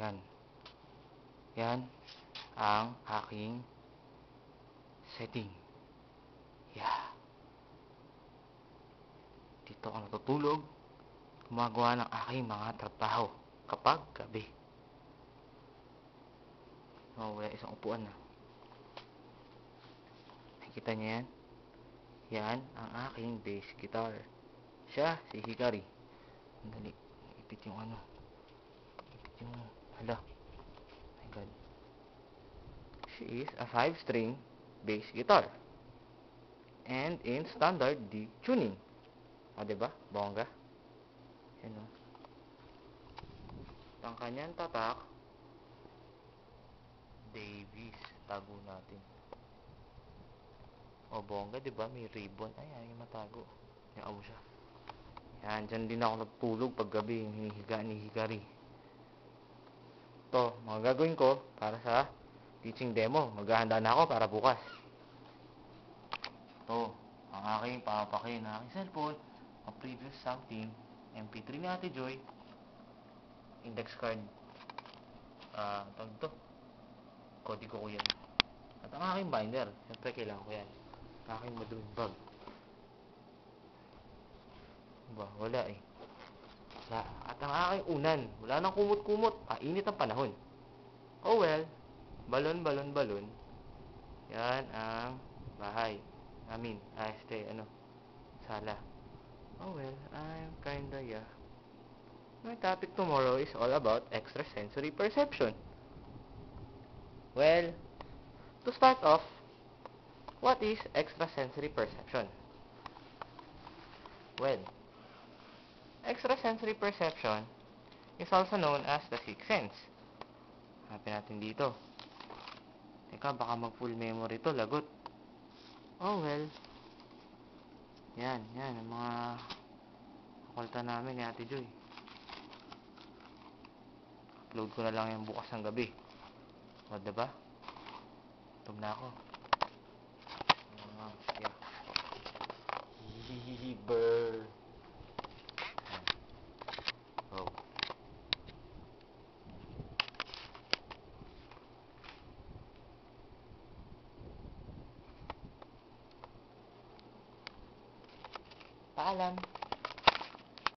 Yan. Yan ang aking setting. Yeah. Dito ako natutulog, gumagawa ng aking mga trabaho kapag gabi. Oh, wala isang upuan na. Nakikita niyo yan? Yan ang aking bass guitar. Siya, si Hikari. Dali, ipit yung ano. Ipit yung, hala. My God. She is a 5-string bass guitar. And in standard D tuning. O, diba? Bongga. Yan o. Ang kanyang tatak, Davis. Tago natin. O, bongga, diba? May ribbon. Ay, ay, matago. Yung abo siya. Yan, dyan din ako nagtulog pag gabi yung hinihiga ni Hikari. Ito, mga gagawin ko para sa teaching demo. Maghahanda na ako para bukas. Ito, ang aking papakin na aking cellphone, ang previous something, MP3 ni Ate Joy, index card, ah, uh, tawag ito, kodigo ko yan. At ang aking binder, siyempre kailangan ko yan. Ang aking maduling bag. Ba, wala eh. Wala. At ang aking unan, wala nang kumot-kumot. Painit ang panahon. Oh well, balon, balon, balon. Yan ang bahay. Amin. Ah, este, ano, sala. Oh well, I'm kinda, yeah. My topic tomorrow is all about extrasensory perception. Well, to start off, what is extrasensory perception? Well, extrasensory perception is also known as the sixth sense. Hanapin natin dito. Teka, baka mag-full memory to, lagot. Oh well. Yan, yan, ang mga kakulta namin ni Ate Joy. Upload ko na lang yung bukas ng gabi. O, diba? Tum na ako. Paalam!